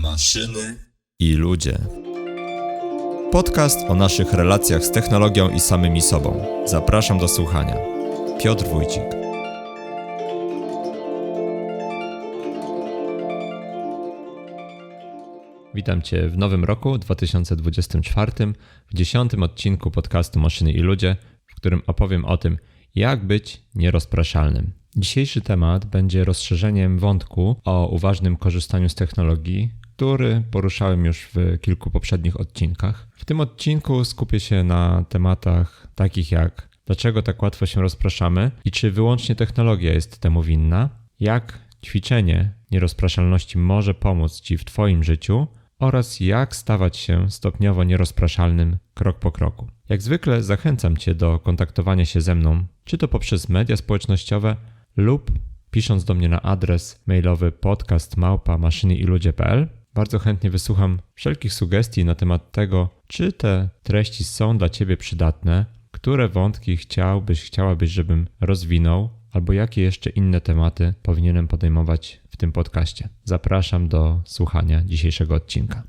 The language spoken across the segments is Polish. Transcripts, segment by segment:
maszyny i ludzie. Podcast o naszych relacjach z technologią i samymi sobą. Zapraszam do słuchania. Piotr Wójcik. Witam Cię w nowym roku 2024, w dziesiątym odcinku podcastu Maszyny i Ludzie, w którym opowiem o tym, jak być nierozpraszalnym. Dzisiejszy temat będzie rozszerzeniem wątku o uważnym korzystaniu z technologii, który poruszałem już w kilku poprzednich odcinkach. W tym odcinku skupię się na tematach takich jak dlaczego tak łatwo się rozpraszamy i czy wyłącznie technologia jest temu winna, jak ćwiczenie nierozpraszalności może pomóc Ci w Twoim życiu oraz jak stawać się stopniowo nierozpraszalnym krok po kroku. Jak zwykle zachęcam Cię do kontaktowania się ze mną, czy to poprzez media społecznościowe lub pisząc do mnie na adres mailowy podcastmałpa.maszyniiludzie.pl. Bardzo chętnie wysłucham wszelkich sugestii na temat tego, czy te treści są dla Ciebie przydatne, które wątki chciałbyś, chciałabyś, żebym rozwinął, albo jakie jeszcze inne tematy powinienem podejmować w tym podcaście. Zapraszam do słuchania dzisiejszego odcinka.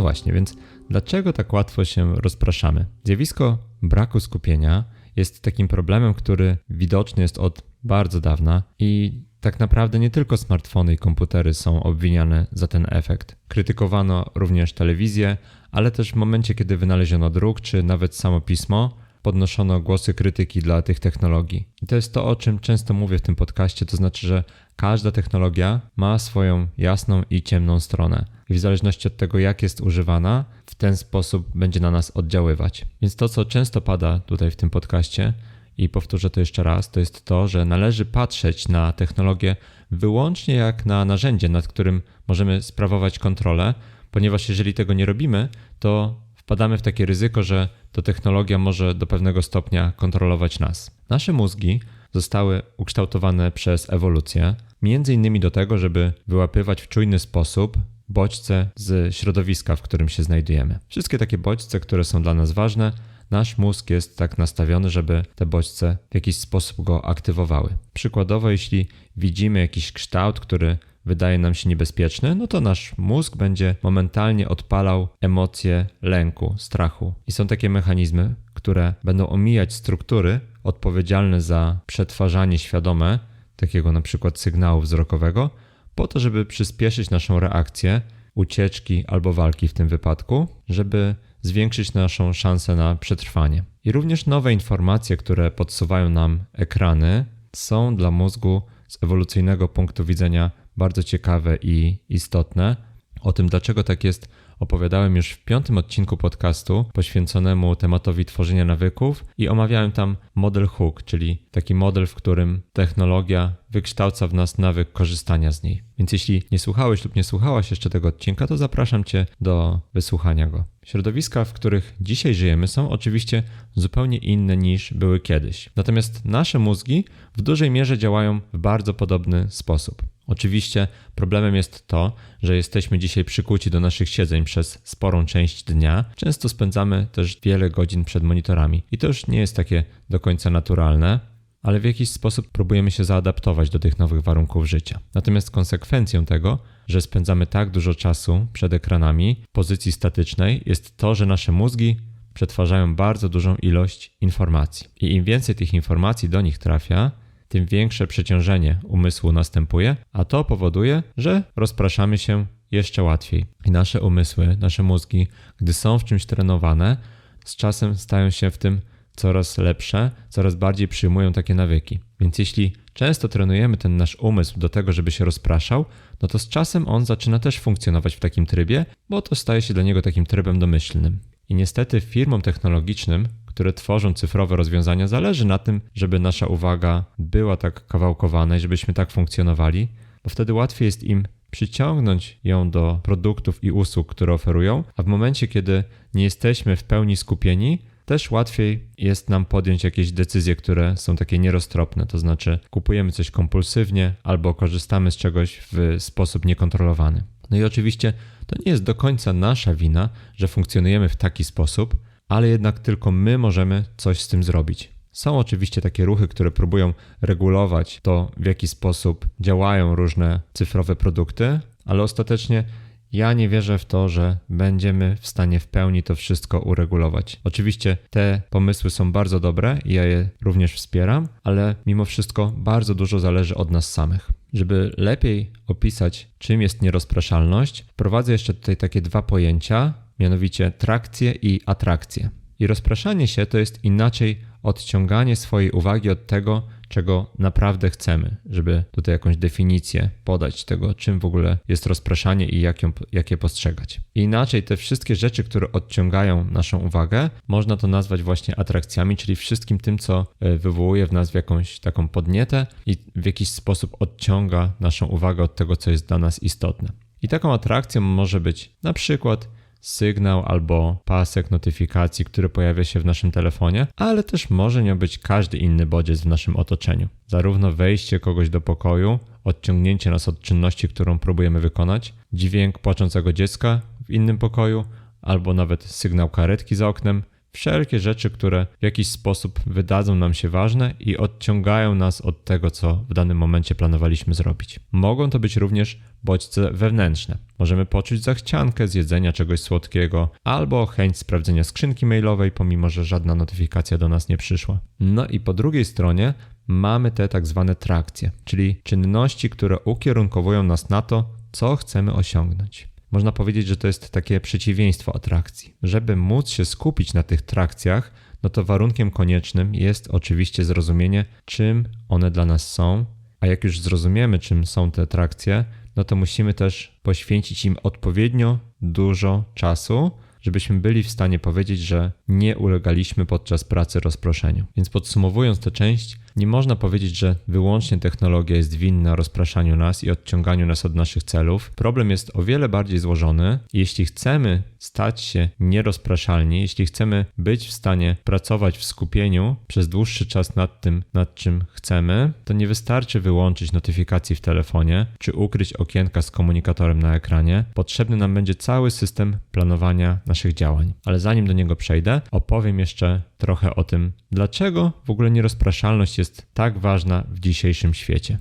No właśnie, więc dlaczego tak łatwo się rozpraszamy? Zjawisko braku skupienia jest takim problemem, który widoczny jest od bardzo dawna i tak naprawdę nie tylko smartfony i komputery są obwiniane za ten efekt. Krytykowano również telewizję, ale też w momencie, kiedy wynaleziono druk czy nawet samo pismo, podnoszono głosy krytyki dla tych technologii. I to jest to, o czym często mówię w tym podcaście, to znaczy, że każda technologia ma swoją jasną i ciemną stronę. I w zależności od tego, jak jest używana, w ten sposób będzie na nas oddziaływać. Więc to, co często pada tutaj w tym podcaście, i powtórzę to jeszcze raz, to jest to, że należy patrzeć na technologię wyłącznie jak na narzędzie, nad którym możemy sprawować kontrolę, ponieważ jeżeli tego nie robimy, to wpadamy w takie ryzyko, że to technologia może do pewnego stopnia kontrolować nas. Nasze mózgi zostały ukształtowane przez ewolucję, między innymi do tego, żeby wyłapywać w czujny sposób bodźce z środowiska, w którym się znajdujemy. Wszystkie takie bodźce, które są dla nas ważne, nasz mózg jest tak nastawiony, żeby te bodźce w jakiś sposób go aktywowały. Przykładowo, jeśli widzimy jakiś kształt, który wydaje nam się niebezpieczny, no to nasz mózg będzie momentalnie odpalał emocje lęku, strachu. I są takie mechanizmy, które będą omijać struktury odpowiedzialne za przetwarzanie świadome takiego na przykład sygnału wzrokowego, po to, żeby przyspieszyć naszą reakcję, ucieczki albo walki w tym wypadku, żeby zwiększyć naszą szansę na przetrwanie. I również nowe informacje, które podsuwają nam ekrany, są dla mózgu z ewolucyjnego punktu widzenia bardzo ciekawe i istotne. O tym, dlaczego tak jest, opowiadałem już w piątym odcinku podcastu poświęconemu tematowi tworzenia nawyków i omawiałem tam model hook, czyli taki model, w którym technologia wykształca w nas nawyk korzystania z niej. Więc jeśli nie słuchałeś lub nie słuchałaś jeszcze tego odcinka, to zapraszam Cię do wysłuchania go. Środowiska, w których dzisiaj żyjemy, są oczywiście zupełnie inne niż były kiedyś. Natomiast nasze mózgi w dużej mierze działają w bardzo podobny sposób. Oczywiście problemem jest to, że jesteśmy dzisiaj przykuci do naszych siedzeń przez sporą część dnia. Często spędzamy też wiele godzin przed monitorami i to już nie jest takie do końca naturalne, ale w jakiś sposób próbujemy się zaadaptować do tych nowych warunków życia. Natomiast konsekwencją tego, że spędzamy tak dużo czasu przed ekranami w pozycji statycznej, jest to, że nasze mózgi przetwarzają bardzo dużą ilość informacji. I im więcej tych informacji do nich trafia, tym większe przeciążenie umysłu następuje, a to powoduje, że rozpraszamy się jeszcze łatwiej. I nasze umysły, nasze mózgi, gdy są w czymś trenowane, z czasem stają się w tym coraz lepsze, coraz bardziej przyjmują takie nawyki. Więc jeśli często trenujemy ten nasz umysł do tego, żeby się rozpraszał, no to z czasem on zaczyna też funkcjonować w takim trybie, bo to staje się dla niego takim trybem domyślnym. I niestety firmom technologicznym, które tworzą cyfrowe rozwiązania, zależy na tym, żeby nasza uwaga była tak kawałkowana i żebyśmy tak funkcjonowali, bo wtedy łatwiej jest im przyciągnąć ją do produktów i usług, które oferują, a w momencie, kiedy nie jesteśmy w pełni skupieni, też łatwiej jest nam podjąć jakieś decyzje, które są takie nieroztropne, to znaczy kupujemy coś kompulsywnie albo korzystamy z czegoś w sposób niekontrolowany. No i oczywiście to nie jest do końca nasza wina, że funkcjonujemy w taki sposób, ale jednak tylko my możemy coś z tym zrobić. Są oczywiście takie ruchy, które próbują regulować to, w jaki sposób działają różne cyfrowe produkty, ale ostatecznie ja nie wierzę w to, że będziemy w stanie w pełni to wszystko uregulować. Oczywiście te pomysły są bardzo dobre i ja je również wspieram, ale mimo wszystko bardzo dużo zależy od nas samych. Żeby lepiej opisać, czym jest nierozpraszalność, wprowadzę jeszcze tutaj takie dwa pojęcia, mianowicie trakcję i atrakcję. I rozpraszanie się to jest inaczej odciąganie swojej uwagi od tego, czego naprawdę chcemy, żeby tutaj jakąś definicję podać tego, czym w ogóle jest rozpraszanie i jak, ją, jak je postrzegać. I inaczej te wszystkie rzeczy, które odciągają naszą uwagę, można to nazwać właśnie atrakcjami, czyli wszystkim tym, co e, wywołuje w nas jakąś taką podnietę i w jakiś sposób odciąga naszą uwagę od tego, co jest dla nas istotne. I taką atrakcją może być na przykład sygnał albo pasek notyfikacji, który pojawia się w naszym telefonie, ale też może nią być każdy inny bodziec w naszym otoczeniu. Zarówno wejście kogoś do pokoju, odciągnięcie nas od czynności, którą próbujemy wykonać, dźwięk płaczącego dziecka w innym pokoju, albo nawet sygnał karetki za oknem, wszelkie rzeczy, które w jakiś sposób wydadzą nam się ważne i odciągają nas od tego, co w danym momencie planowaliśmy zrobić. Mogą to być również bodźce wewnętrzne. Możemy poczuć zachciankę zjedzenia czegoś słodkiego albo chęć sprawdzenia skrzynki mailowej, pomimo że żadna notyfikacja do nas nie przyszła. No i po drugiej stronie mamy te tak zwane trakcje, czyli czynności, które ukierunkowują nas na to, co chcemy osiągnąć. Można powiedzieć, że to jest takie przeciwieństwo atrakcji. Żeby móc się skupić na tych trakcjach, no to warunkiem koniecznym jest oczywiście zrozumienie, czym one dla nas są, a jak już zrozumiemy, czym są te trakcje, no to musimy też poświęcić im odpowiednio dużo czasu, żebyśmy byli w stanie powiedzieć, że nie ulegaliśmy podczas pracy rozproszeniu. Więc podsumowując tę część, nie można powiedzieć, że wyłącznie technologia jest winna rozpraszaniu nas i odciąganiu nas od naszych celów. Problem jest o wiele bardziej złożony. Jeśli chcemy stać się nierozpraszalni, jeśli chcemy być w stanie pracować w skupieniu przez dłuższy czas nad tym, nad czym chcemy, to nie wystarczy wyłączyć notyfikacji w telefonie czy ukryć okienka z komunikatorem na ekranie. Potrzebny nam będzie cały system planowania naszych działań. Ale zanim do niego przejdę, opowiem jeszcze trochę o tym, dlaczego w ogóle nierozpraszalność jest tak ważna w dzisiejszym świecie.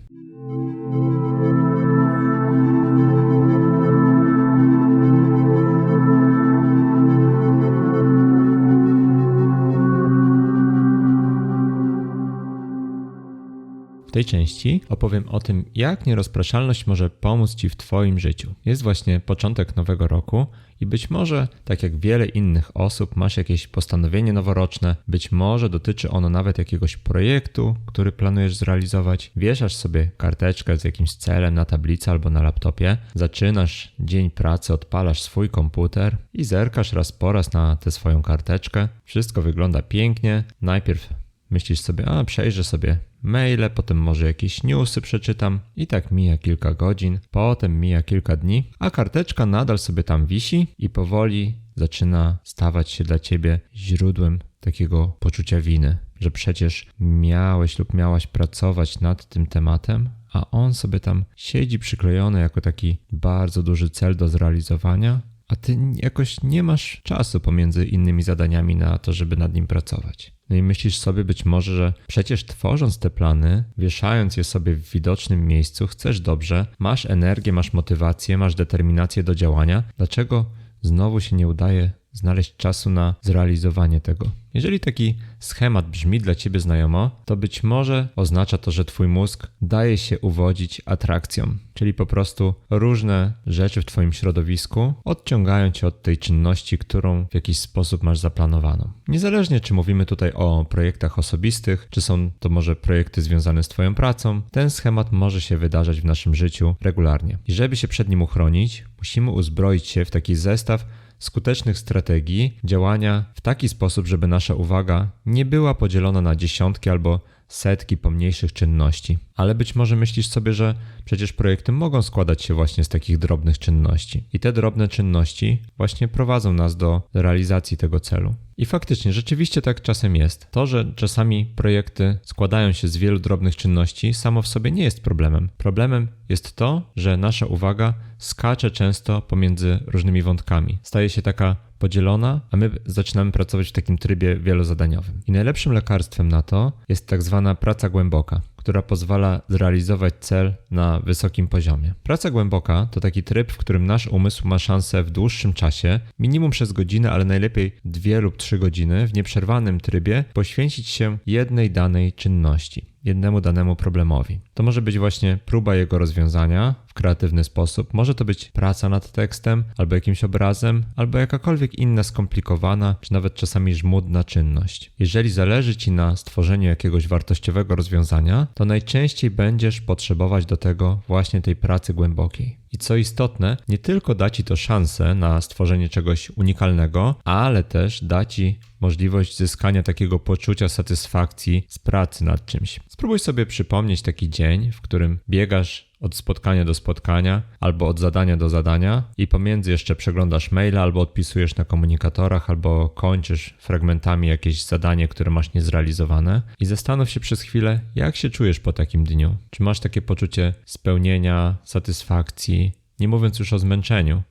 W tej części opowiem o tym, jak nierozpraszalność może pomóc Ci w Twoim życiu. Jest właśnie początek nowego roku i być może, tak jak wiele innych osób, masz jakieś postanowienie noworoczne, być może dotyczy ono nawet jakiegoś projektu, który planujesz zrealizować. Wieszasz sobie karteczkę z jakimś celem na tablicy albo na laptopie, zaczynasz dzień pracy, odpalasz swój komputer i zerkasz raz po raz na tę swoją karteczkę. Wszystko wygląda pięknie. Najpierw myślisz sobie, a przejrzę sobie maile, potem może jakieś newsy przeczytam i tak mija kilka godzin, potem mija kilka dni, a karteczka nadal sobie tam wisi i powoli zaczyna stawać się dla ciebie źródłem takiego poczucia winy, że przecież miałeś lub miałaś pracować nad tym tematem, a on sobie tam siedzi przyklejony jako taki bardzo duży cel do zrealizowania, a ty jakoś nie masz czasu pomiędzy innymi zadaniami na to, żeby nad nim pracować. No i myślisz sobie być może, że przecież tworząc te plany, wieszając je sobie w widocznym miejscu, chcesz dobrze, masz energię, masz motywację, masz determinację do działania. Dlaczego znowu się nie udaje znaleźć czasu na zrealizowanie tego. Jeżeli taki schemat brzmi dla ciebie znajomo, to być może oznacza to, że twój mózg daje się uwodzić atrakcją, czyli po prostu różne rzeczy w twoim środowisku odciągają cię od tej czynności, którą w jakiś sposób masz zaplanowaną. Niezależnie czy mówimy tutaj o projektach osobistych, czy są to może projekty związane z twoją pracą, ten schemat może się wydarzać w naszym życiu regularnie. I żeby się przed nim uchronić, musimy uzbroić się w taki zestaw skutecznych strategii działania w taki sposób, żeby nasza uwaga nie była podzielona na dziesiątki albo setki pomniejszych czynności. Ale być może myślisz sobie, że przecież projekty mogą składać się właśnie z takich drobnych czynności. I te drobne czynności właśnie prowadzą nas do realizacji tego celu. I faktycznie, rzeczywiście tak czasem jest. To, że czasami projekty składają się z wielu drobnych czynności, samo w sobie nie jest problemem. Problemem jest to, że nasza uwaga skacze często pomiędzy różnymi wątkami. Staje się taka podzielona, a my zaczynamy pracować w takim trybie wielozadaniowym. I najlepszym lekarstwem na to jest tak zwana praca głęboka, która pozwala zrealizować cel na wysokim poziomie. Praca głęboka to taki tryb, w którym nasz umysł ma szansę w dłuższym czasie, minimum przez godzinę, ale najlepiej dwie lub trzy godziny, w nieprzerwanym trybie poświęcić się jednej danej czynności jednemu danemu problemowi. To może być właśnie próba jego rozwiązania w kreatywny sposób, może to być praca nad tekstem, albo jakimś obrazem, albo jakakolwiek inna skomplikowana, czy nawet czasami żmudna czynność. Jeżeli zależy Ci na stworzeniu jakiegoś wartościowego rozwiązania, to najczęściej będziesz potrzebować do tego właśnie tej pracy głębokiej. I co istotne, nie tylko da ci to szansę na stworzenie czegoś unikalnego, ale też da ci możliwość zyskania takiego poczucia satysfakcji z pracy nad czymś. Spróbuj sobie przypomnieć taki dzień, w którym biegasz od spotkania do spotkania, albo od zadania do zadania i pomiędzy jeszcze przeglądasz maila, albo odpisujesz na komunikatorach, albo kończysz fragmentami jakieś zadanie, które masz niezrealizowane i zastanów się przez chwilę, jak się czujesz po takim dniu. Czy masz takie poczucie spełnienia, satysfakcji, nie mówiąc już o zmęczeniu.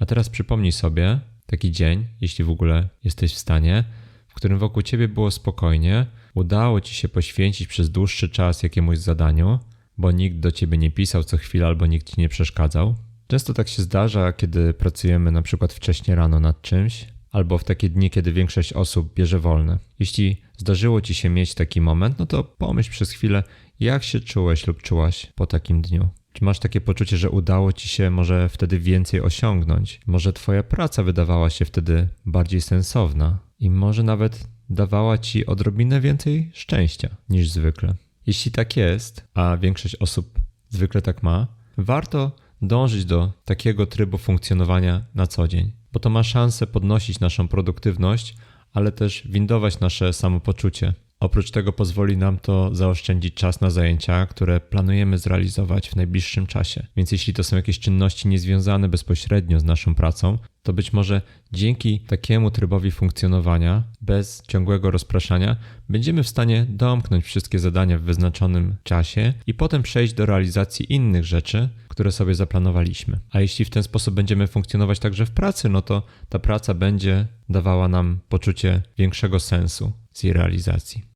A teraz przypomnij sobie taki dzień, jeśli w ogóle jesteś w stanie, w którym wokół ciebie było spokojnie, udało ci się poświęcić przez dłuższy czas jakiemuś zadaniu, bo nikt do ciebie nie pisał co chwilę albo nikt ci nie przeszkadzał. Często tak się zdarza, kiedy pracujemy na przykład wcześnie rano nad czymś, albo w takie dni, kiedy większość osób bierze wolne. Jeśli zdarzyło ci się mieć taki moment, no to pomyśl przez chwilę, jak się czułeś lub czułaś po takim dniu. Czy masz takie poczucie, że udało ci się może wtedy więcej osiągnąć? Może twoja praca wydawała się wtedy bardziej sensowna i może nawet dawała ci odrobinę więcej szczęścia niż zwykle. Jeśli tak jest, a większość osób zwykle tak ma, warto dążyć do takiego trybu funkcjonowania na co dzień, bo to ma szansę podnosić naszą produktywność, ale też windować nasze samopoczucie. Oprócz tego pozwoli nam to zaoszczędzić czas na zajęcia, które planujemy zrealizować w najbliższym czasie. Więc jeśli to są jakieś czynności niezwiązane bezpośrednio z naszą pracą, to być może dzięki takiemu trybowi funkcjonowania, bez ciągłego rozpraszania, będziemy w stanie domknąć wszystkie zadania w wyznaczonym czasie i potem przejść do realizacji innych rzeczy, które sobie zaplanowaliśmy. A jeśli w ten sposób będziemy funkcjonować także w pracy, no to ta praca będzie dawała nam poczucie większego sensu z jej realizacji.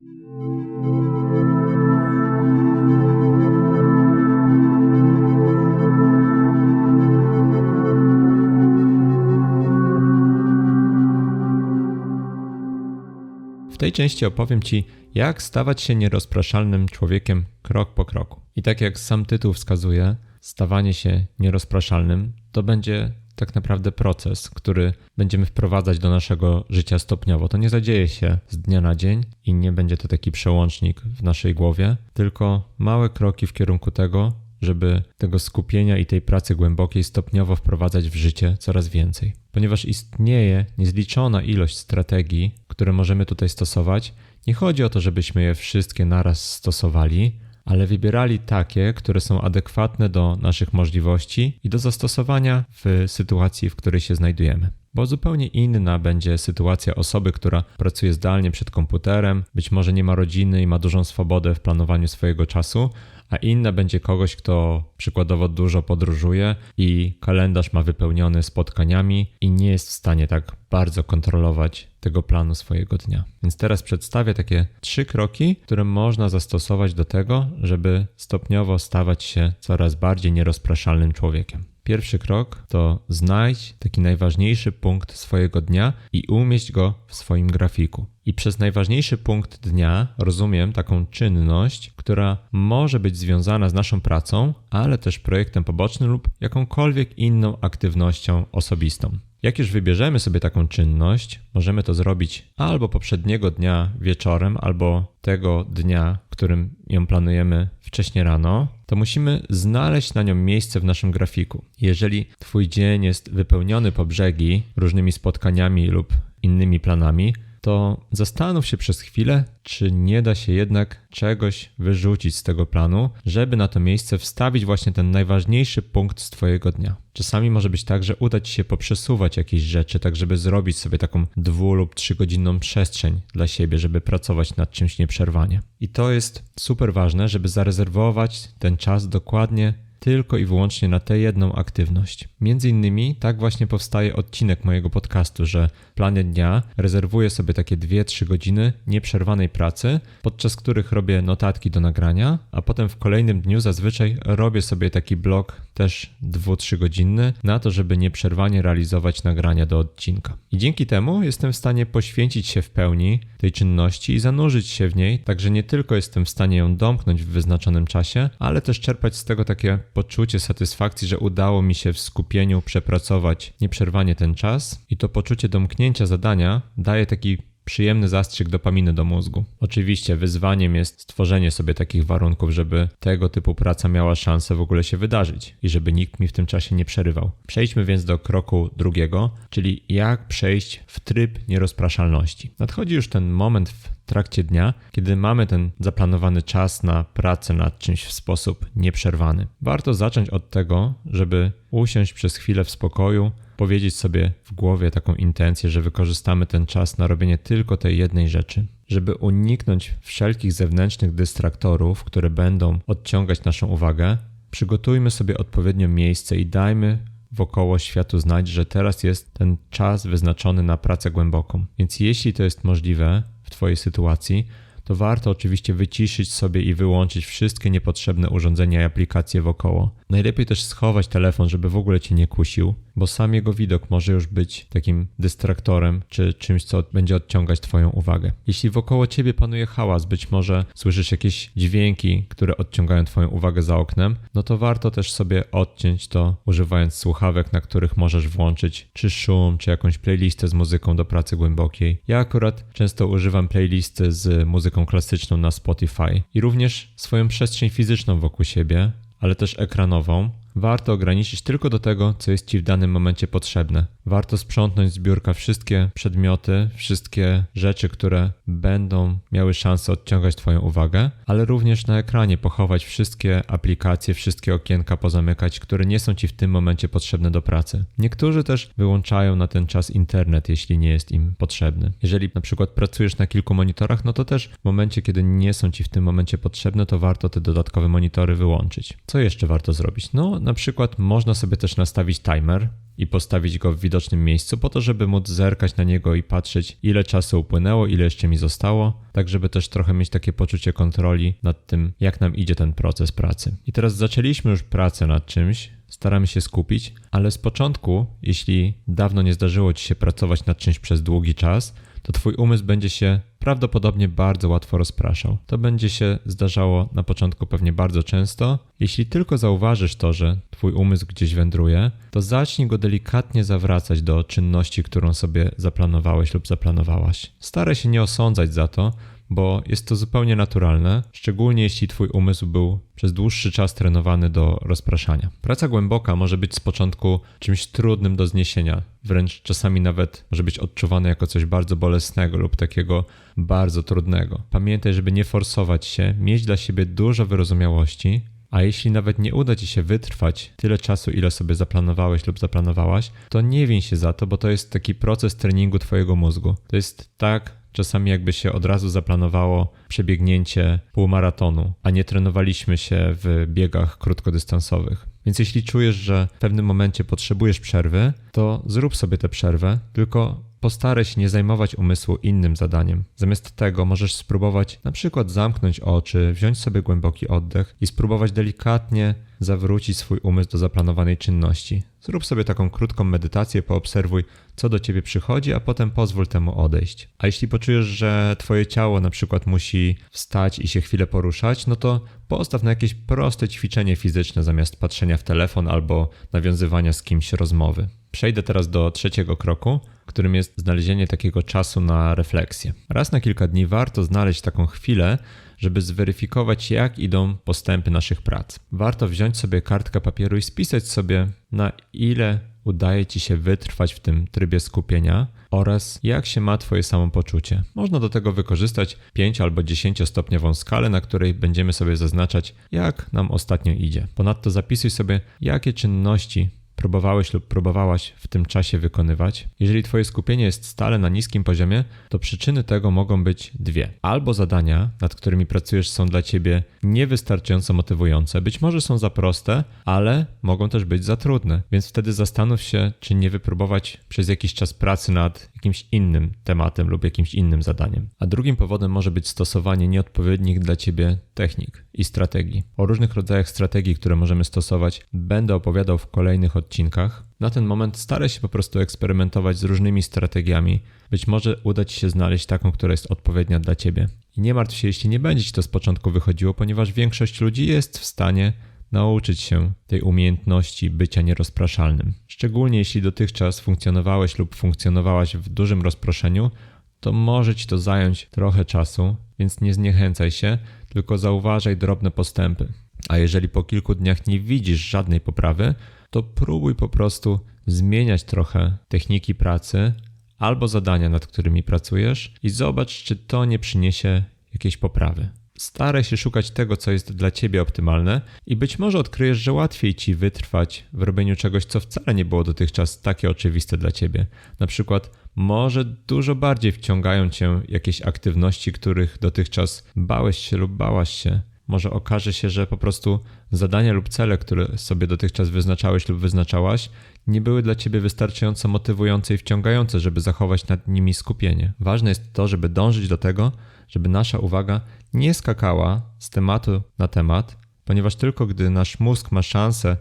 W tej części opowiem Ci, jak stawać się nierozpraszalnym człowiekiem krok po kroku. I tak jak sam tytuł wskazuje, stawanie się nierozpraszalnym to będzie tak naprawdę proces, który będziemy wprowadzać do naszego życia stopniowo. To nie zadzieje się z dnia na dzień i nie będzie to taki przełącznik w naszej głowie, tylko małe kroki w kierunku tego, żeby tego skupienia i tej pracy głębokiej stopniowo wprowadzać w życie coraz więcej. Ponieważ istnieje niezliczona ilość strategii, które możemy tutaj stosować, nie chodzi o to, żebyśmy je wszystkie naraz stosowali, ale wybierali takie, które są adekwatne do naszych możliwości i do zastosowania w sytuacji, w której się znajdujemy. Bo zupełnie inna będzie sytuacja osoby, która pracuje zdalnie przed komputerem, być może nie ma rodziny i ma dużą swobodę w planowaniu swojego czasu, a inna będzie kogoś, kto przykładowo dużo podróżuje i kalendarz ma wypełniony spotkaniami i nie jest w stanie tak bardzo kontrolować tego planu swojego dnia. Więc teraz przedstawię takie trzy kroki, które można zastosować do tego, żeby stopniowo stawać się coraz bardziej nierozpraszalnym człowiekiem. Pierwszy krok to znajdź taki najważniejszy punkt swojego dnia i umieść go w swoim grafiku. I przez najważniejszy punkt dnia rozumiem taką czynność, która może być związana z naszą pracą, ale też projektem pobocznym lub jakąkolwiek inną aktywnością osobistą. Jak już wybierzemy sobie taką czynność, możemy to zrobić albo poprzedniego dnia wieczorem, albo tego dnia, którym ją planujemy wcześnie rano, to musimy znaleźć na nią miejsce w naszym grafiku. Jeżeli Twój dzień jest wypełniony po brzegi różnymi spotkaniami lub innymi planami, to zastanów się przez chwilę, czy nie da się jednak czegoś wyrzucić z tego planu, żeby na to miejsce wstawić właśnie ten najważniejszy punkt z Twojego dnia. Czasami może być tak, że uda Ci się poprzesuwać jakieś rzeczy, tak żeby zrobić sobie taką dwu lub trzygodzinną przestrzeń dla siebie, żeby pracować nad czymś nieprzerwanie. I to jest super ważne, żeby zarezerwować ten czas dokładnie tylko i wyłącznie na tę jedną aktywność. Między innymi tak właśnie powstaje odcinek mojego podcastu, że planie dnia rezerwuję sobie takie 2-3 godziny nieprzerwanej pracy, podczas których robię notatki do nagrania, a potem w kolejnym dniu zazwyczaj robię sobie taki blok też 2-3 godzinny na to, żeby nieprzerwanie realizować nagrania do odcinka. I dzięki temu jestem w stanie poświęcić się w pełni tej czynności i zanurzyć się w niej, także nie tylko jestem w stanie ją domknąć w wyznaczonym czasie, ale też czerpać z tego takie poczucie satysfakcji, że udało mi się w skupieniu przepracować nieprzerwanie ten czas i to poczucie domknięcia zadania daje taki przyjemny zastrzyk dopaminy do mózgu. Oczywiście wyzwaniem jest stworzenie sobie takich warunków, żeby tego typu praca miała szansę w ogóle się wydarzyć i żeby nikt mi w tym czasie nie przerywał. Przejdźmy więc do kroku drugiego, czyli jak przejść w tryb nierozpraszalności. Nadchodzi już ten moment w trakcie dnia, kiedy mamy ten zaplanowany czas na pracę nad czymś w sposób nieprzerwany. Warto zacząć od tego, żeby usiąść przez chwilę w spokoju, powiedzieć sobie w głowie taką intencję, że wykorzystamy ten czas na robienie tylko tej jednej rzeczy. Żeby uniknąć wszelkich zewnętrznych dystraktorów, które będą odciągać naszą uwagę, przygotujmy sobie odpowiednio miejsce i dajmy wokoło światu znać, że teraz jest ten czas wyznaczony na pracę głęboką. Więc jeśli to jest możliwe Twojej sytuacji, to warto oczywiście wyciszyć sobie i wyłączyć wszystkie niepotrzebne urządzenia i aplikacje wokoło. Najlepiej też schować telefon, żeby w ogóle cię nie kusił, bo sam jego widok może już być takim dystraktorem czy czymś, co będzie odciągać Twoją uwagę. Jeśli wokoło Ciebie panuje hałas, być może słyszysz jakieś dźwięki, które odciągają Twoją uwagę za oknem, no to warto też sobie odciąć to, używając słuchawek, na których możesz włączyć czy szum, czy jakąś playlistę z muzyką do pracy głębokiej. Ja akurat często używam playlisty z muzyką klasyczną na Spotify i również swoją przestrzeń fizyczną wokół siebie, ale też ekranową, warto ograniczyć tylko do tego, co jest Ci w danym momencie potrzebne. Warto sprzątnąć z biurka wszystkie przedmioty, wszystkie rzeczy, które będą miały szansę odciągać Twoją uwagę, ale również na ekranie pochować wszystkie aplikacje, wszystkie okienka pozamykać, które nie są Ci w tym momencie potrzebne do pracy. Niektórzy też wyłączają na ten czas internet, jeśli nie jest im potrzebny. Jeżeli na przykład pracujesz na kilku monitorach, no to też w momencie, kiedy nie są Ci w tym momencie potrzebne, to warto te dodatkowe monitory wyłączyć. Co jeszcze warto zrobić? No, na przykład można sobie też nastawić timer i postawić go w widocznym miejscu, po to, żeby móc zerkać na niego i patrzeć, ile czasu upłynęło, ile jeszcze mi zostało, tak żeby też trochę mieć takie poczucie kontroli nad tym, jak nam idzie ten proces pracy. I teraz zaczęliśmy już pracę nad czymś, staramy się skupić, ale z początku, jeśli dawno nie zdarzyło ci się pracować nad czymś przez długi czas, to twój umysł będzie się prawdopodobnie bardzo łatwo rozpraszał. To będzie się zdarzało na początku pewnie bardzo często. Jeśli tylko zauważysz to, że twój umysł gdzieś wędruje, to zacznij go delikatnie zawracać do czynności, którą sobie zaplanowałeś lub zaplanowałaś. Staraj się nie osądzać za to, bo jest to zupełnie naturalne, szczególnie jeśli Twój umysł był przez dłuższy czas trenowany do rozpraszania. Praca głęboka może być z początku czymś trudnym do zniesienia, wręcz czasami nawet może być odczuwane jako coś bardzo bolesnego lub takiego bardzo trudnego. Pamiętaj, żeby nie forsować się, mieć dla siebie dużo wyrozumiałości, a jeśli nawet nie uda ci się wytrwać tyle czasu, ile sobie zaplanowałeś lub zaplanowałaś, to nie wień się za to, bo to jest taki proces treningu Twojego mózgu. To jest tak czasami jakby się od razu zaplanowało przebiegnięcie półmaratonu, a nie trenowaliśmy się w biegach krótkodystansowych. Więc jeśli czujesz, że w pewnym momencie potrzebujesz przerwy, to zrób sobie tę przerwę, tylko postaraj się nie zajmować umysłu innym zadaniem. Zamiast tego możesz spróbować na przykład zamknąć oczy, wziąć sobie głęboki oddech i spróbować delikatnie zawrócić swój umysł do zaplanowanej czynności. Zrób sobie taką krótką medytację, poobserwuj, co do ciebie przychodzi, a potem pozwól temu odejść. A jeśli poczujesz, że twoje ciało na przykład musi wstać i się chwilę poruszać, no to postaw na jakieś proste ćwiczenie fizyczne zamiast patrzenia w telefon albo nawiązywania z kimś rozmowy. Przejdę teraz do trzeciego kroku, którym jest znalezienie takiego czasu na refleksję. Raz na kilka dni warto znaleźć taką chwilę, żeby zweryfikować, jak idą postępy naszych prac. Warto wziąć sobie kartkę papieru i spisać sobie, na ile udaje Ci się wytrwać w tym trybie skupienia oraz jak się ma Twoje samopoczucie. Można do tego wykorzystać 5 albo 10 stopniową skalę, na której będziemy sobie zaznaczać, jak nam ostatnio idzie. Ponadto zapisuj sobie, jakie czynności próbowałeś lub próbowałaś w tym czasie wykonywać. Jeżeli Twoje skupienie jest stale na niskim poziomie, to przyczyny tego mogą być dwie. Albo zadania, nad którymi pracujesz, są dla Ciebie niewystarczająco motywujące, być może są za proste, ale mogą też być za trudne, więc wtedy zastanów się, czy nie wypróbować przez jakiś czas pracy nad jakimś innym tematem lub jakimś innym zadaniem. A drugim powodem może być stosowanie nieodpowiednich dla Ciebie technik i strategii. O różnych rodzajach strategii, które możemy stosować, będę opowiadał w kolejnych odcinkach. Na ten moment staraj się po prostu eksperymentować z różnymi strategiami. Być może uda Ci się znaleźć taką, która jest odpowiednia dla Ciebie. I nie martw się, jeśli nie będzie Ci to z początku wychodziło, ponieważ większość ludzi jest w stanie nauczyć się tej umiejętności bycia nierozpraszalnym. Szczególnie jeśli dotychczas funkcjonowałeś lub funkcjonowałaś w dużym rozproszeniu, to może ci to zająć trochę czasu, więc nie zniechęcaj się, tylko zauważaj drobne postępy. A jeżeli po kilku dniach nie widzisz żadnej poprawy, to próbuj po prostu zmieniać trochę techniki pracy albo zadania, nad którymi pracujesz, i zobacz, czy to nie przyniesie jakiejś poprawy. Staraj się szukać tego, co jest dla ciebie optymalne, i być może odkryjesz, że łatwiej ci wytrwać w robieniu czegoś, co wcale nie było dotychczas takie oczywiste dla ciebie. Na przykład, może dużo bardziej wciągają cię jakieś aktywności, których dotychczas bałeś się lub bałaś się. Może okaże się, że po prostu zadania lub cele, które sobie dotychczas wyznaczałeś lub wyznaczałaś, nie były dla ciebie wystarczająco motywujące i wciągające, żeby zachować nad nimi skupienie. Ważne jest to, żeby dążyć do tego, żeby nasza uwaga nie skakała z tematu na temat, ponieważ tylko gdy nasz mózg ma szansę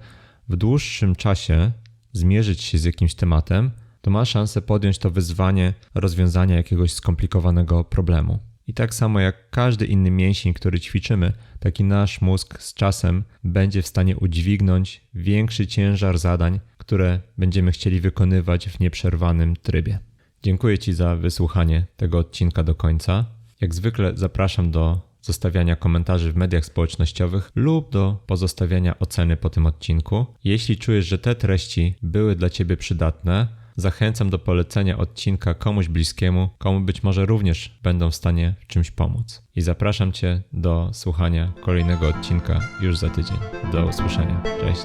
w dłuższym czasie zmierzyć się z jakimś tematem, to ma szansę podjąć to wyzwanie rozwiązania jakiegoś skomplikowanego problemu. I tak samo jak każdy inny mięsień, który ćwiczymy, taki nasz mózg z czasem będzie w stanie udźwignąć większy ciężar zadań, które będziemy chcieli wykonywać w nieprzerwanym trybie. Dziękuję Ci za wysłuchanie tego odcinka do końca. Jak zwykle zapraszam do zostawiania komentarzy w mediach społecznościowych lub do pozostawiania oceny po tym odcinku. Jeśli czujesz, że te treści były dla Ciebie przydatne, zachęcam do polecenia odcinka komuś bliskiemu, komu być może również będą w stanie w czymś pomóc. I zapraszam Cię do słuchania kolejnego odcinka już za tydzień. Do usłyszenia. Cześć.